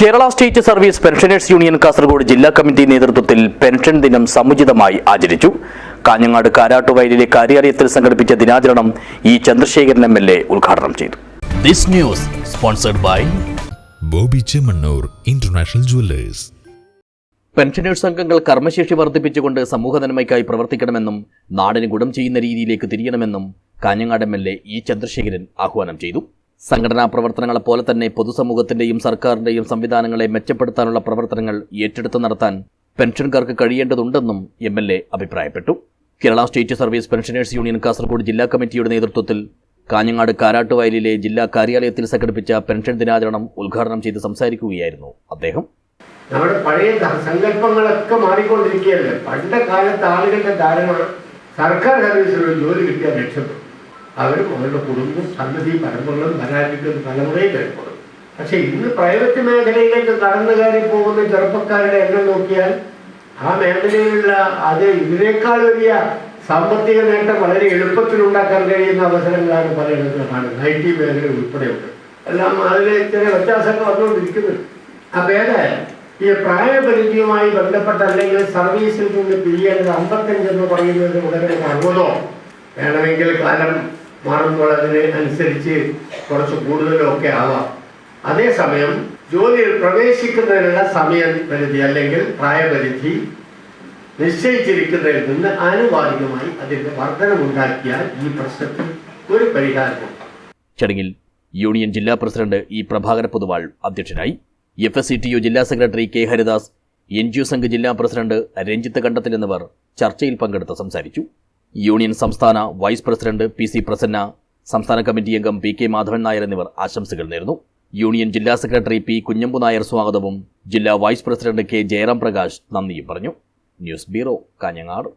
Kerala state service pensioners union Kasaragod ജില്ലാ committee നേതൃത്വത്തിൽ pension ദിനം സമുചിതമായി ആചരിച്ചു. കാഞ്ഞങ്ങാട് കാരാട്ടുവയലിലെ കാര്യാലയത്തിൽ സംഘടിപ്പിച്ച ദിനാചരണം E Chandrasekharan M L A ഉദ്ഘാടനം ചെയ്തു. This news sponsored by Boby Chemmanur international jewellers. Pensioners അംഗങ്ങൾ കർമ്മശേഷി വർദ്ധിപ്പിച്ചുകൊണ്ട് സമൂഹ നന്മയ്ക്കായി പ്രവർത്തിക്കണമെന്നും നാടിന് ഗുണം ചെയ്യുന്ന രീതിയിലേക്ക് തിരിയണമെന്നും Kanhangad M L A E Chandrasekharan ആഹ്വാനം ചെയ്തു. സംഘടനാ പ്രവർത്തനങ്ങളെ പോലെ തന്നെ പൊതുസമൂഹത്തിന്റെയും സർക്കാരിന്റെയും സംവിധാനങ്ങളെ മെച്ചപ്പെടുത്താനുള്ള പ്രവർത്തനങ്ങൾ ഏറ്റെടുത്ത് നടത്താൻ പെൻഷൻകാർക്ക് കഴിയേണ്ടതുണ്ടെന്നും എം എൽ എ അഭിപ്രായപ്പെട്ടു. Kerala state service pensioners union Kasaragod ജില്ലാ കമ്മിറ്റിയുടെ നേതൃത്വത്തിൽ കാഞ്ഞങ്ങാട് കാരാട്ടുവയലിലെ ജില്ലാ കാര്യാലയത്തിൽ സംഘടിപ്പിച്ച പെൻഷൻ ദിനാചരണം ഉദ്ഘാടനം ചെയ്ത് സംസാരിക്കുകയായിരുന്നു അദ്ദേഹം. നമ്മുടെ പഴയ സങ്കല്പങ്ങളൊക്കെ മാറിക്കൊണ്ടിരിക്കുകയല്ലേ? പണ്ട കാലത്ത് ആളുകളുടെ ധാരണ സർക്കാർ സർവീസിൽ ഒരു ജോലി കിട്ടിയാൽ രക്ഷപ്പെടും അവരും അവരുടെ കുടുംബം സന്നദ്ധി പരമ്പരകളും വരാനിരിക്കുന്ന തലമുറയും രക്ഷപ്പെടും പക്ഷെ ഇന്ന് പ്രൈവറ്റ് മേഖലയിലേക്ക് കടന്നു കയറി പോകുന്ന ചെറുപ്പക്കാരുടെ എണ്ണം നോക്കിയാൽ ആ മേഖലയിലുള്ള അത് ഇതിനേക്കാൾ വലിയ സാമ്പത്തിക നേട്ടം വളരെ എളുപ്പത്തിൽ ഉണ്ടാക്കാൻ കഴിയുന്ന അവസരങ്ങളാണ് പലയിടത്തും കാണുന്നത് ഐ ടി മേഖല ഉൾപ്പെടെയുണ്ട്. എല്ലാം അതിലെ ചില വ്യത്യാസങ്ങൾ വന്നുകൊണ്ടിരിക്കുന്നുണ്ട് ആ ഏതായാലും ഈ പ്രായപരിധിയുമായി ബന്ധപ്പെട്ട അല്ലെങ്കിൽ സർവീസിൽ നിന്ന് പിരിയേണ്ടത് അമ്പത്തഞ്ചെന്ന് പറയുന്നത് ഉടനെ അറുപതോ വേണമെങ്കിൽ കാലം മാറുമ്പോൾ അതിന് അനുസരിച്ച് കുറച്ച് കൂടുതലൊക്കെ ആവാം. അതേസമയം ജോലിയിൽ പ്രവേശിക്കുന്നതിനുള്ള സമയം സമയപരിധി അല്ലെങ്കിൽ പ്രായപരിധി നിശ്ചയിച്ചിരിക്കുന്നതിൽ നിന്ന് ആനുപാതികമായി അതിന്റെ വർധനമുണ്ടാക്കിയാൽ ഈ പ്രശ്നത്തിൽ ഒരു പരിഹാരമുണ്ട്. ചടങ്ങിൽ യൂണിയൻ ജില്ലാ പ്രസിഡന്റ് ഇ പ്രഭാകര പൊതുവാൾ അധ്യക്ഷനായി. F S C T U ജില്ലാ secretary K Haridas N G O Sangh ജില്ലാ പ്രസിഡന്റ് രഞ്ജിത്ത് കണ്ടത്തിൽ എന്നിവർ ചർച്ചയിൽ പങ്കെടുത്ത് സംസാരിച്ചു. യൂണിയൻ സംസ്ഥാന vice president P C Prasanna സംസ്ഥാന കമ്മിറ്റി അംഗം പി കെ മാധവൻ നായർ എന്നിവർ ആശംസകൾ നേർന്നു. യൂണിയൻ ജില്ലാ സെക്രട്ടറി പി കുഞ്ഞമ്പു നായർ സ്വാഗതവും ജില്ലാ vice president K Jayaram Prakash നന്ദിയും പറഞ്ഞു. News bureau Kanhangad.